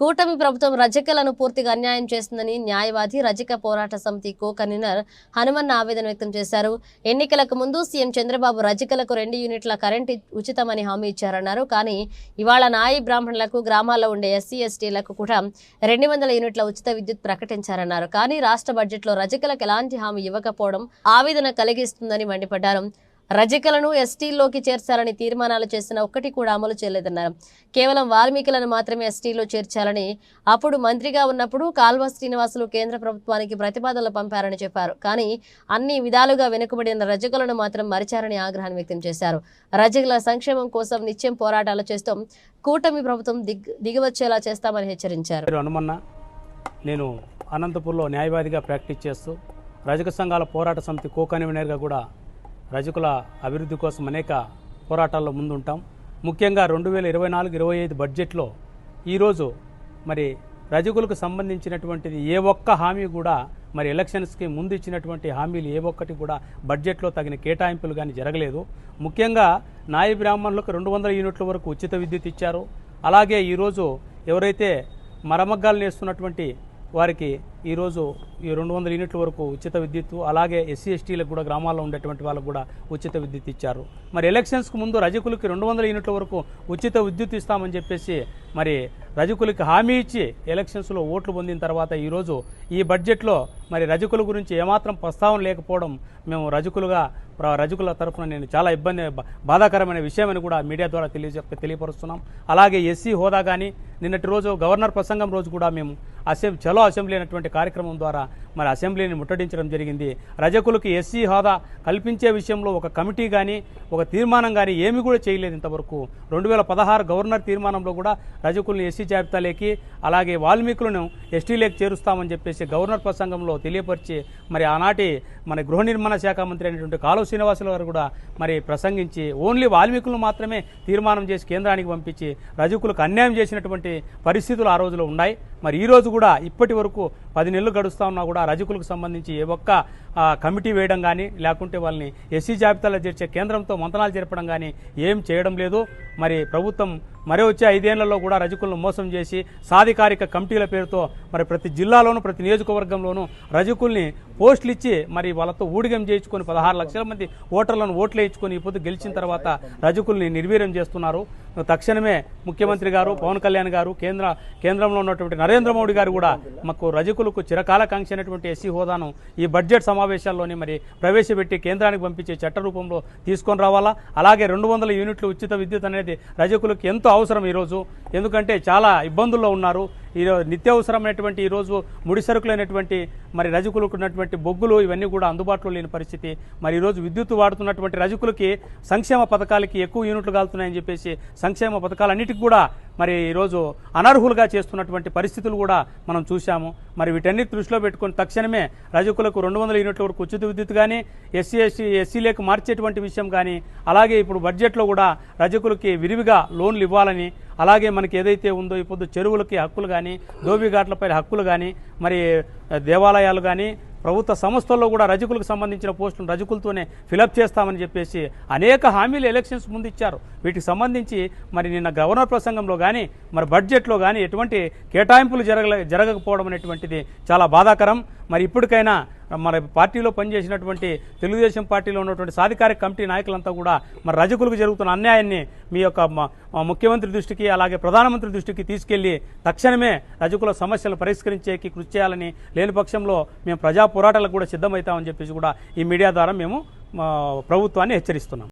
కూటమి ప్రభుత్వం రజకలను పూర్తిగా అన్యాయం చేస్తుందని న్యాయవాది రజక పోరాట సమితి కో కన్వీనర్ హనుమన్న ఆవేదన వ్యక్తం చేశారు. ఎన్నికలకు ముందు సీఎం చంద్రబాబు రజకలకు రెండు యూనిట్ల కరెంటు ఉచితమని హామీ ఇచ్చారన్నారు. కానీ ఇవాళ నాయి బ్రాహ్మణులకు గ్రామాల్లో ఉండే ఎస్సీ ఎస్టీలకు కూడా రెండు వందల యూనిట్ల ఉచిత విద్యుత్ ప్రకటించారన్నారు. కానీ రాష్ట్ర బడ్జెట్లో రజకలకు ఎలాంటి హామీ ఇవ్వకపోవడం ఆవేదన కలిగిస్తుందని మండిపడ్డారు. రజకలను ఎస్టీలోకి చేర్చాలని తీర్మానాలు చేసిన ఒక్కటి కూడా అమలు చేయలేదన్నారు. కేవలం వాల్మీకులను మాత్రమే ఎస్టీలో చేర్చాలని అప్పుడు మంత్రిగా ఉన్నప్పుడు కాల్వ శ్రీనివాసులు కేంద్ర ప్రభుత్వానికి ప్రతిపాదనలు పంపారని చెప్పారు. కానీ అన్ని విధాలుగా వెనుకబడిన రజకులను మాత్రం మరిచారని ఆగ్రహాన్ని వ్యక్తం చేశారు. రజకుల సంక్షేమం కోసం నిత్యం పోరాటాలు చేస్తూ కూటమి ప్రభుత్వం దిగ్ దిగివచ్చేలా చేస్తామని హెచ్చరించారు. పేరు నేను అనంతపూర్లో న్యాయవాదిగా ప్రాక్టీస్ చేస్తూ రజక సంఘాల పోరాట సమితి కో కన్వీనర్గా కూడా రజకుల అభివృద్ధి కోసం అనేక పోరాటాల్లో ముందుంటాం. ముఖ్యంగా రెండు వేల ఇరవై నాలుగు ఇరవై ఐదు బడ్జెట్లో ఈరోజు మరి రజకులకు సంబంధించినటువంటిది ఏ ఒక్క హామీ కూడా మరి ఎలక్షన్స్కి ముందు ఇచ్చినటువంటి హామీలు ఏ ఒక్కటి కూడా బడ్జెట్లో తగిన కేటాయింపులు కానీ జరగలేదు. ముఖ్యంగా నాయ బ్రాహ్మణులకు రెండు వందల యూనిట్ల వరకు ఉచిత విద్యుత్ ఇచ్చారు. అలాగే ఈరోజు ఎవరైతే మరమగ్గాలు నేస్తున్నటువంటి వారికి ఈరోజు ఈ రెండు వందల యూనిట్ల వరకు ఉచిత విద్యుత్ అలాగే ఎస్సీ ఎస్టీలకు కూడా గ్రామాల్లో ఉండేటువంటి వాళ్ళకు కూడా ఉచిత విద్యుత్ ఇచ్చారు. మరి ఎలక్షన్స్కు ముందు రజకులకి రెండు వందల యూనిట్ల వరకు ఉచిత విద్యుత్ ఇస్తామని చెప్పేసి మరి రజకులకి హామీ ఇచ్చి ఎలక్షన్స్లో ఓట్లు పొందిన తర్వాత ఈరోజు ఈ బడ్జెట్లో మరి రజకుల గురించి ఏమాత్రం ప్రస్తావన లేకపోవడం మేము రజకులుగా రజకుల తరఫున నేను చాలా ఇబ్బంది బా- బాధాకరమైన విషయమని కూడా మీడియా ద్వారా తెలియజె తెలియపరుస్తున్నాం. అలాగే ఎస్సీ హోదా కానీ నిన్నటి రోజు గవర్నర్ ప్రసంగం రోజు కూడా మేము అసెంబ్లీ చలో అసెంబ్లీ అనేటువంటి కార్యక్రమం ద్వారా మరి అసెంబ్లీని ముట్టడించడం జరిగింది. రజకులకు ఎస్సీ హోదా కల్పించే విషయంలో ఒక కమిటీ కానీ ఒక తీర్మానం కానీ ఏమీ కూడా చేయలేదు ఇంతవరకు. రెండు వేల పదహారు గవర్నర్ తీర్మానంలో కూడా రజకులను ఎస్సీ జాబితాలేకి అలాగే వాల్మీకులను ఎస్టీలేకి చేరుస్తామని చెప్పేసి గవర్నర్ ప్రసంగంలో తెలియపరిచి మరి ఆనాటి మన గృహ నిర్మాణ శాఖ మంత్రి అయినటువంటి కాలువ శ్రీనివాసులు గారు కూడా మరి ప్రసంగించి ఓన్లీ వాల్మీకులను మాత్రమే తీర్మానం చేసి కేంద్రానికి పంపించి రజకులకు అన్యాయం చేసినటువంటి పరిస్థితులు ఆ రోజులో ఉన్నాయి. మరి ఈరోజు కూడా ఇప్పటి వరకు పది నెలలు గడుస్తూ ఉన్నా కూడా రజకులకు సంబంధించి ఏ ఒక్క కమిటీ వేయడం కానీ లేకుంటే వాళ్ళని ఎస్సీ జాబితాలో చేర్చే కేంద్రంతో మంతనాలు జరపడం కానీ ఏం చేయడం లేదు. మరి ప్రభుత్వం మరి వచ్చే ఐదేళ్ళలో కూడా రజకులను మోసం చేసి సాధికారిక కమిటీల పేరుతో మరి ప్రతి జిల్లాలోనూ ప్రతి నియోజకవర్గంలోనూ రజకుల్ని పోస్టులు ఇచ్చి మరి వాళ్ళతో ఊడిగం చేయించుకొని పదహారు లక్షల మంది ఓటర్లను ఓట్లు వేయించుకొని ఈ పొద్దు గెలిచిన తర్వాత రజకుల్ని నిర్వీర్యం చేస్తున్నారు. తక్షణమే ముఖ్యమంత్రి గారు పవన్ కళ్యాణ్ గారు కేంద్ర కేంద్రంలో ఉన్నటువంటి నరేంద్ర మోడీ గారు కూడా మాకు రజకులకు చిరకాలకాంక్ష అయినటువంటి ఎస్సీ హోదాను ఈ బడ్జెట్ సమావేశాల్లోనే మరి ప్రవేశపెట్టి కేంద్రానికి పంపించే చట్ట రూపంలో తీసుకొని రావాలా? అలాగే రెండు వందల యూనిట్లు ఉచిత విద్యుత్ అనేది రజకులకు ఎంతో అవసరం ఈరోజు. ఎందుకంటే చాలా ఇబ్బందుల్లో ఉన్నారు. ఈరోజు నిత్యావసరమైనటువంటి ఈరోజు ముడి సరుకులైనటువంటి మరి రజకులకు ఉన్నటువంటి బొగ్గులు ఇవన్నీ కూడా అందుబాటులో లేని పరిస్థితి. మరి ఈరోజు విద్యుత్ వాడుతున్నటువంటి రజకులకి సంక్షేమ పథకాలకి ఎక్కువ యూనిట్లు కాలుతున్నాయని చెప్పేసి సంక్షేమ పథకాలన్నిటికి కూడా మరి ఈరోజు అనర్హులుగా చేస్తున్నటువంటి పరిస్థితులు కూడా మనం చూశాము. మరి వీటన్నిటి దృష్టిలో పెట్టుకొని తక్షణమే రజకులకు రెండు వందల యూనిట్ల వరకు ఉచిత విద్యుత్ కానీ ఎస్సీ ఎస్సీ ఎస్సీలకు మార్చేటువంటి విషయం కానీ అలాగే ఇప్పుడు బడ్జెట్లో కూడా రజకులకి విరివిగా లోన్లు ఇవ్వాలని అలాగే మనకి ఏదైతే ఉందో ఇప్పుడు చెరువులకి హక్కులు కానీ దోబిఘాట్లపై హక్కులు కానీ మరి దేవాలయాలు కానీ ప్రభుత్వ సంస్థల్లో కూడా రజకులకు సంబంధించిన పోస్టులు రజకులతోనే ఫిలప్ చేస్తామని చెప్పేసి అనేక హామీలు ఎలక్షన్స్ ముందు ఇచ్చారు. వీటికి సంబంధించి మరి నిన్న గవర్నర్ ప్రసంగంలో కానీ మరి బడ్జెట్లో కానీ ఎటువంటి కేటాయింపులు జరగలే జరగకపోవడం అనేటువంటిది చాలా బాధాకరం. మరి ఇప్పటికైనా మన పార్టీలో పనిచేసినటువంటి తెలుగుదేశం పార్టీలో ఉన్నటువంటి సాధికారిక కమిటీ నాయకులంతా కూడా మరి రజకులకు జరుగుతున్న అన్యాయాన్ని మీ యొక్క మా ముఖ్యమంత్రి దృష్టికి అలాగే ప్రధానమంత్రి దృష్టికి తీసుకెళ్ళి తక్షణమే రజకుల సమస్యలు పరిష్కరించేకి కృషి చేయాలని లేని పక్షంలో మేము ప్రజా పోరాటాలకు కూడా సిద్ధమవుతామని చెప్పేసి కూడా ఈ మీడియా ద్వారా మేము ప్రభుత్వాన్ని హెచ్చరిస్తున్నాం.